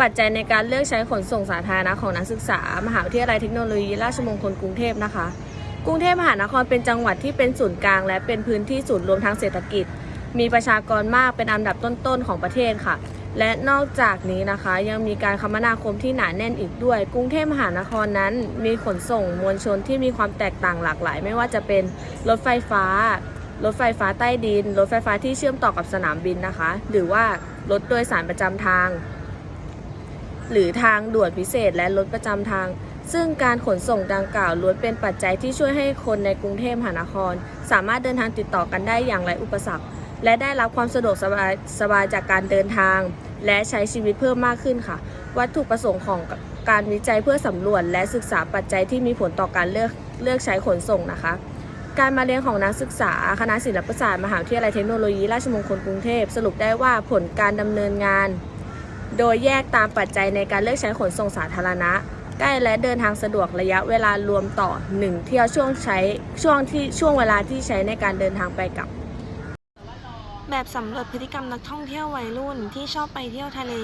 ปัจจัยในการเลือกใช้ขนส่งสาธารณะของนักศึกษา มหาวิทยาลัยเทคโนโลยีราชมงคลกรุงเทพนะคะ กรุงเทพมหานครเป็นจังหวัดที่เป็นศูนย์กลาง และเป็นพื้นที่ศูนย์รวมทางเศรษฐกิจ มีประชากรมากเป็นอันดับต้นๆของประเทศค่ะ และนอกจากนี้นะคะยังมีการคมนาคมที่หนาแน่นอีกด้วย กรุงเทพมหานครนั้น มีขนส่งมวลชนที่มีความแตกต่างหลากหลาย ไม่ว่าจะเป็นรถไฟฟ้า รถไฟฟ้าใต้ดิน รถไฟฟ้าที่เชื่อมต่อกับสนามบินนะคะ หรือว่ารถโดยสารประจำทาง หรือทางด่วนพิเศษและรถประจำทาง ซึ่งการขนส่งดังกล่าวล้วนเป็นปัจจัยที่ช่วยให้คนในกรุงเทพมหานคร สามารถเดินทางติดต่อกันได้อย่างไรอุปสรรค และได้รับความสะดวกสบายสบายจากการเดินทาง และใช้ชีวิตเพิ่มมากขึ้นค่ะ วัตถุประสงค์ของการวิจัยเพื่อสำรวจ และศึกษาปัจจัยที่มีผลต่อการเลือกเลือกใช้ขนส่งนะคะการมาเรียนของนักศึกษาคณะศิลปศาสตร์มหาวิทยาลัยเทคโนโลยีราชมงคลกรุงเทพ สรุปได้ว่าผลการดำเนินงาน โดยแยกตามปัจจัยในการเลือกใช้ขนส่งสาธารณะ ใกล้และเดินทางสะดวกระยะเวลารวมต่อ 1 เที่ยวช่วงใช้ช่วงที่ช่วงเวลาที่ใช้ในการเดินทางไปกลับ แบบสำรวจพฤติกรรมนักท่องเที่ยววัยรุ่นที่ชอบไปเที่ยวทะเล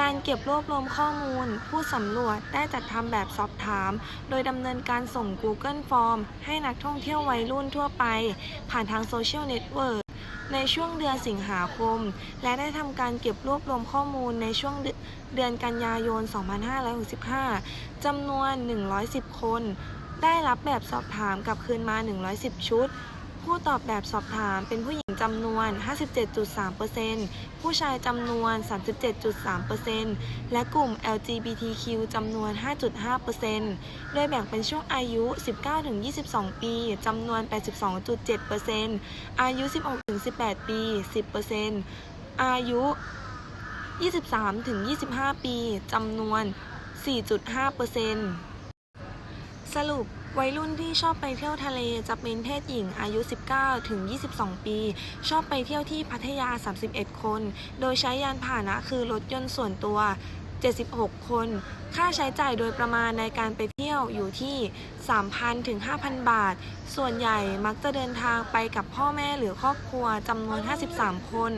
การเก็บรวบรวมข้อมูล ผู้สำรวจได้จัดทำแบบสอบถาม โดยดำเนินการส่ง Google Form ให้นักท่องเที่ยววัยรุ่นทั่วไป ผ่านทางโซเชียลเน็ตเวิร์ก ในช่วงเดือนสิงหาคม และได้ทำการเก็บรวบรวมข้อมูลในช่วงเดือนกันยายน 2565จำนวน 110 คน ได้รับแบบสอบถามกลับคืนมา 110 ชุด ผู้ตอบแบบสอบถามเป็นผู้หญิงจำนวน 57.3%ผู้ชายจำนวน 37.3%และกลุ่ม LGBTQ จำนวน 5.5%โดยแบ่งเป็นช่วงอายุ 19-22 ปีจำนวน 82.7%อายุ 16-18 ปี 10%อายุ 23-25 ปีจำนวน 4.5%สรุป วัยรุ่นที่ชอบไปเที่ยวทะเลจะเป็นเพศหญิงอายุ 19 ถึง 22 ปี ชอบไปเที่ยวที่พัทยา 31 คน โดยใช้ยานพาหนะคือรถยนต์ส่วนตัว 76 คน ค่าใช้จ่ายโดยประมาณในการไปเที่ยวอยู่ที่ 3,000 ถึง 5,000 บาท ส่วนใหญ่มักจะเดินทางไปกับพ่อแม่หรือครอบครัวจำนวน 53 คน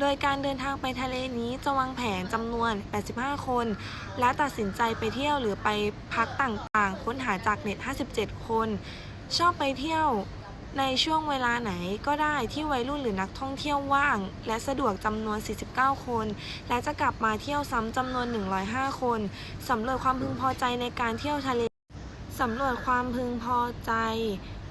โดยการเดินทางไปทะเลนี้จะวางแผนจำนวน 85 คน และตัดสินใจไปเที่ยวหรือไปพักต่างๆ ค้นหาจากเน็ต 57 คน ชอบไปเที่ยว ในช่วงเวลาไหนก็ได้ที่วัยรุ่นหรือนักท่องเที่ยวว่าง และสะดวกจำนวน 49 คน และจะกลับมาเที่ยวซ้ำจำนวน 105 คนสำรวจความพึงพอใจในการเที่ยวทะเลสำรวจความพึงพอใจ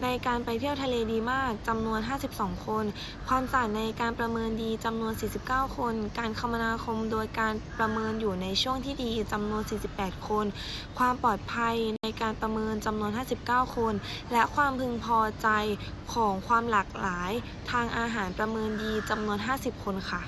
ในการไปเที่ยวทะเลดีมากจำนวน 52 คน ความจ่ายในการประเมินดีจำนวน 49 คน การคมนาคมโดยการประเมินอยู่ในช่วงที่ดีจำนวน 48 คน ความปลอดภัยในการประเมินจำนวน 59 คน และความพึงพอใจของความหลากหลาย ทางอาหารประเมินดีจำนวน 50 คนค่ะ